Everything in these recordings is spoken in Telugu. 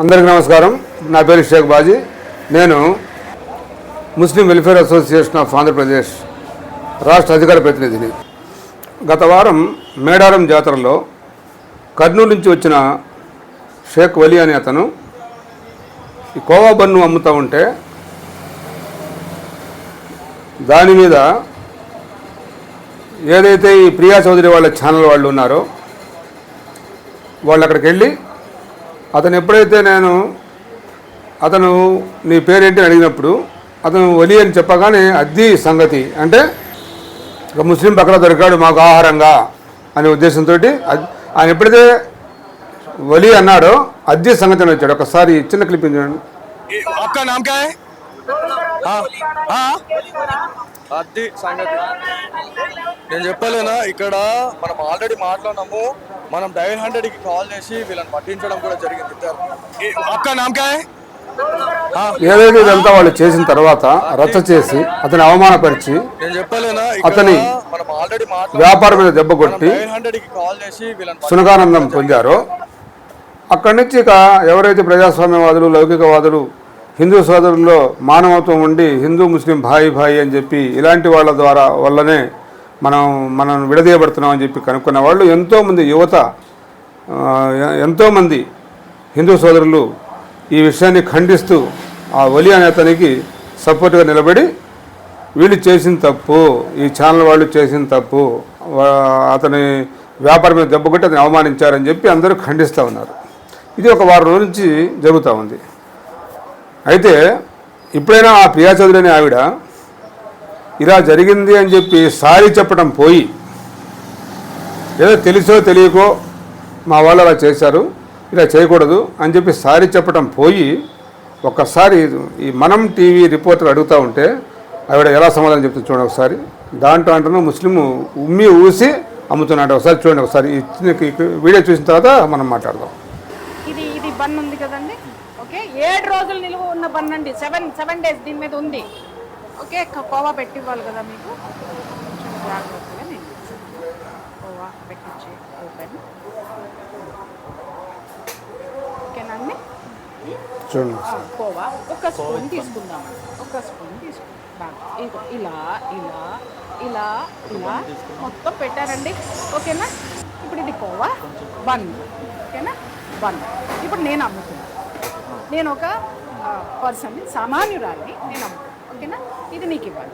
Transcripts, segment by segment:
అందరికీ నమస్కారం. నా పేరు షేక్ బాజీ. నేను Muslim welfare association of Andhra Pradesh రాష్ట్ర అధికార ప్రతినిధిని. గత వారం మేడారం జాతరలో కర్నూలు నుంచి వచ్చిన షేక్ వలి అనే అతను ఈ కోవా బన్ను అమ్ముతూ ఉంటే దాని మీద ఏదైతే ఈ ప్రియా చౌదరి వాళ్ళ ఛానల్ వాళ్ళు ఉన్నారో వాళ్ళు అక్కడికి వెళ్ళి అతను ఎప్పుడైతే నేను అతను నీ పేరేంటి అడిగినప్పుడు అతను ఒలి అని చెప్పగానే అద్ది సంగతి. అంటే ఒక ముస్లిం పక్కన దొరికాడు మాకు ఆహారంగా అనే ఉద్దేశంతో ఆయన ఎప్పుడైతే వలి అన్నాడో అద్దె సంగతి అని వచ్చాడు. ఒకసారి చిన్న క్లిప్ చూడండి. అద్దె సంగతి. నేను చెప్పలేనా? ఇక్కడ మనం ఆల్రెడీ మాట్లాడినాము. మనం డైన్ హండ్రెడ్కి కాల్ చేసి వీళ్ళని పట్టించడం కూడా జరిగింది నామకాయ ఏదైతే ఇదంతా వాళ్ళు చేసిన తర్వాత రచ్చ చేసి అతని అవమానపరిచి అతని వ్యాపారం మీద దెబ్బ కొట్టి సునకానందం పొందారో. అక్కడి నుంచి ఇక ఎవరైతే ప్రజాస్వామ్యవాదులు లౌకికవాదులు హిందూ సోదరుల్లో మానవత్వం ఉండి హిందూ ముస్లిం భాయి భాయి అని చెప్పి ఇలాంటి వాళ్ళ ద్వారా వల్లనే మనం మనం విడదీయబడుతున్నాం అని చెప్పి కనుక్కున్న వాళ్ళు ఎంతోమంది యువత ఎంతోమంది హిందూ సోదరులు ఈ విషయాన్ని ఖండిస్తూ ఆ ఒలి అనే అతనికి సపోర్ట్గా నిలబడి వీళ్ళు చేసిన తప్పు ఈ ఛానల్ వాళ్ళు చేసిన తప్పు అతని వ్యాపారం మీద దెబ్బకొట్టి అతను అవమానించారని చెప్పి అందరూ ఖండిస్తూ ఉన్నారు. ఇది ఒక వారం రోజుల నుంచి జరుగుతూ ఉంది. అయితే ఇప్పుడైనా ఆ ప్రియా చౌదరి అనే ఆవిడ ఇలా జరిగింది అని చెప్పి సారీ చెప్పడం పోయి ఏదో తెలుసో తెలియకో మా వాళ్ళు అలా చేశారు ఇలా చేయకూడదు అని చెప్పి సారీ చెప్పడం పోయి ఒక్కసారి ఈ మనం టీవీ రిపోర్టర్ అడుగుతూ ఉంటే ఆవిడ ఎలా సమాధానం చెప్తుంది చూడండి ఒకసారి. దాంట్లో అంటున్నా ముస్లిం ఉమ్మి ఊసి అమ్ముతున్నాడు. ఒకసారి చూడండి ఒకసారి. వీడియో చూసిన తర్వాత మనం మాట్లాడదాం. ఇది ఇది బన్ ఉంది కదండి? ఓకే. ఏడు రోజులు నిలువ ఉన్న బన్ అండి. సెవెన్ సెవెన్ డేస్ దీని మీద ఉంది. ఓకే కోవా పెట్టి ఇవ్వాలి కదా మీకు? కొంచెం జాగ్రత్తగా నేను. కోవా పెట్టించి ఓపెన్ ఓకేనా అండి చూడండి. ఆ, కోవా. ఒక స్పూన్ తీసుకుందాం. ఒక స్పూన్ తీసుకుందాం. బాగా. ఇలా ఇలా ఇలా ఇలా. మొత్తం పెట్టారండి. ఓకేనా? ఇప్పుడు ఇది కోవా. బన్. ఓకేనా? బన్. ఇప్పుడు నేను అమ్ముతున్నాను నేను ఒక పర్సన్ సామాన్యురాలిని నేను అమ్ముతాను ఓకేనా? ఇది నీకు ఇవ్వాలి.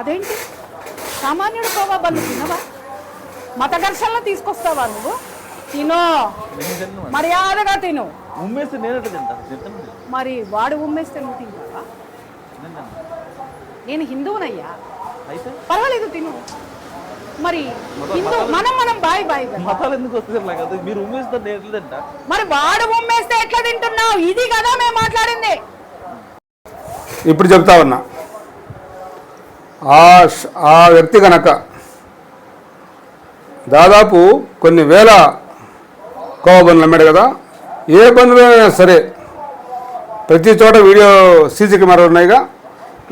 అదేంటి? సామాన్యుడు కోవా బన్ను తినవా? మత ఘర్షణలో తీసుకొస్తావా నువ్వు? తినో. మర్యాదగా తిను. మరి వాడు ఉమ్మేస్తే నువ్వు తింటావా? నేను హిందువునయ్యా. పర్వాలేదు తిను. మరి హిందూ మనం మనం బాయ్ బాయ్ కదా. మతాలు ఎందుకు వస్తుంది మీరు ఉమ్మేస్తారు నేను ఎట్లా తింటా మరి వాడు ఉమ్మేస్తే ఎట్లా తింటున్నావు? ఇది కదా మేము మాట్లాడింది. ఇప్పుడు చెప్తా ఉన్నా. ఆ ష్- ఆ వ్యక్తి కనుక దాదాపు కొన్ని వేల కోవ అమ్మాడు కదా. ఏ అయినా సరే ప్రతి చోట వీడియో సీసీ కెమెరాలు ఉన్నాయిగా.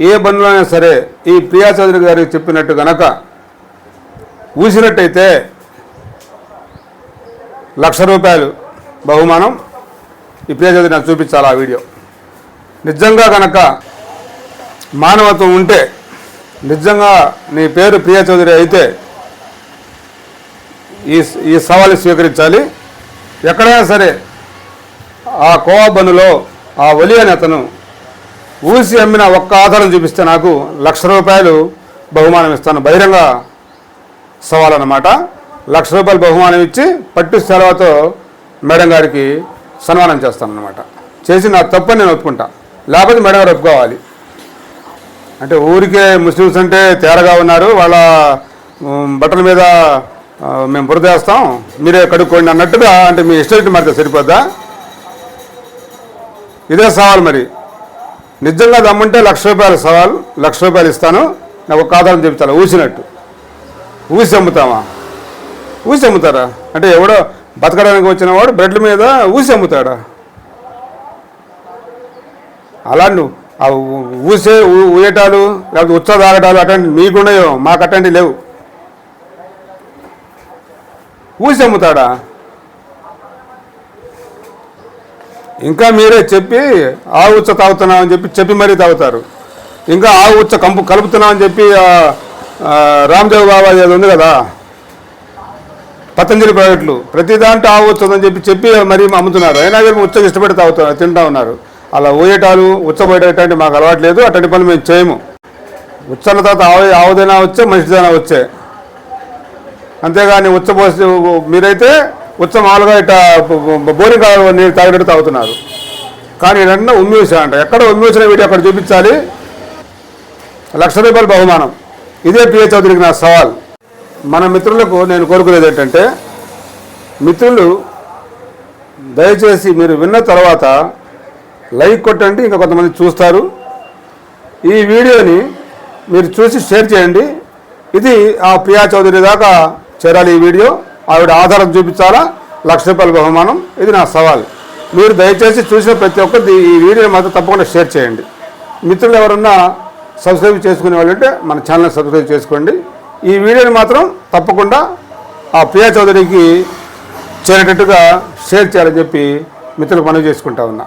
ఏ అయినా సరే ఈ ప్రియా చౌదరి గారికి చెప్పినట్టు గనక ఊసినట్టయితే లక్ష రూపాయలు బహుమానం. ఈ ప్రియా నాకు చూపించాలి ఆ వీడియో. నిజంగా కనుక మానవత్వం ఉంటే నిజంగా నీ పేరు ప్రియా చౌదరి అయితే ఈ ఈ సవాలు స్వీకరించాలి. ఎక్కడైనా సరే ఆ కోవా ఆ ఒలి అని అతను ఊసి అమ్మిన ఒక్క ఆధారం చూపిస్తే నాకు లక్ష రూపాయలు బహుమానం ఇస్తాను. బహిరంగ సవాల్ అనమాట లక్ష రూపాయలు బహుమానం ఇచ్చి పట్టు సెలవుతో మేడం గారికి సన్మానం చేస్తాను అనమాట చేసి నా తప్పని నేను ఒప్పుకుంటా. లేకపోతే మేడం గారు ఒప్పుకోవాలి. అంటే ఊరికే ముస్లిమ్స్ అంటే తేరగా ఉన్నారు. వాళ్ళ బట్టల మీద మేము బురద వేస్తాం. మీరే కడుక్కోండి అన్నట్టుగా అంటే మీ ఇష్టం మారితే సరిపోద్దా? ఇదే సవాల్ మరి. నిజంగా దమ్ముంటే లక్ష రూపాయల సవాల్ లక్ష రూపాయలు ఇస్తాను. నాకు ఒక ఆధారం చెప్తాను ఊసినట్టు. ఊసి అమ్ముతామా ఊసి అమ్ముతారా అంటే ఎవడో బతకడానికి వచ్చిన వాడు బ్రెడ్ల మీద ఊసి అమ్ముతాడా అలా నువ్వు ఆ ఊసే ఊయటాలు లేకపోతే ఉత్సవ తాగటాలు అటువంటి మీకున్నాయో మాకు అటువంటి లేవు. ఊసి అమ్ముతాడా ఇంకా మీరే చెప్పి ఆ ఉచ్చ తాగుతున్నామని చెప్పి చెప్పి మరీ తాగుతారు. ఇంకా ఆ ఉచ్చ కంపు కలుపుతున్నామని చెప్పి రామ్దేవ్ బాబా అది ఉంది కదా? పతంజలి ప్రైవేట్లు. ప్రతి దాంట్లో ఆవు చెప్పి చెప్పి మరీ అమ్ముతున్నారు. అయినా కానీ ఉచ్చకి ఇష్టపడి తాగుతున్నారు తింటా ఉన్నారు. అలా ఊయటాలు ఉచ్చబోయేటటువంటి మాకు అలవాటు లేదు. అటువంటి పనులు మేము చేయము. ఉచ్చల తర్వాత ఆవు ఆవుదైనా వచ్చే మనిషిదైనా వచ్చే. అంతేగాని ఉచ్చపోసి మీరైతే ఉచ్చ మామూలుగా ఇట్లా బోరింగ్ నీరు తాగినట్టు తాగుతున్నారు. కానీ ఇదన్నా ఉమ్మేసా అంట. ఎక్కడ ఉమ్మేసిన వీడియో అక్కడ చూపించాలి. లక్ష రూపాయలు బహుమానం. ఇదే పిఏ చౌదరికి నా సవాల్. మన మిత్రులకు నేను కోరుకునేది ఏంటంటే మిత్రులు దయచేసి మీరు విన్న తర్వాత లైక్ కొట్టండి ఇంకా కొంతమంది చూస్తారు. ఈ వీడియోని మీరు చూసి షేర్ చేయండి. ఇది ఆ ప్రియా చౌదరి దాకా చేరాలి ఈ వీడియో. ఆవిడ ఆధారం చూపించాలా? లక్ష రూపాయల బహుమానం. ఇది నా సవాల్. మీరు దయచేసి చూసిన ప్రతి ఒక్కరి ఈ వీడియోని మాత్రం తప్పకుండా షేర్ చేయండి. మిత్రులు ఎవరన్నా సబ్స్క్రైబ్ చేసుకునే వాళ్ళు అంటే మన ఛానల్ సబ్స్క్రైబ్ చేసుకోండి. ఈ వీడియోని మాత్రం తప్పకుండా ఆ ప్రియా చౌదరికి చేరేటట్టుగా షేర్ చేయాలని చెప్పి మిత్రులకు మనవి చేసుకుంటా ఉన్నా.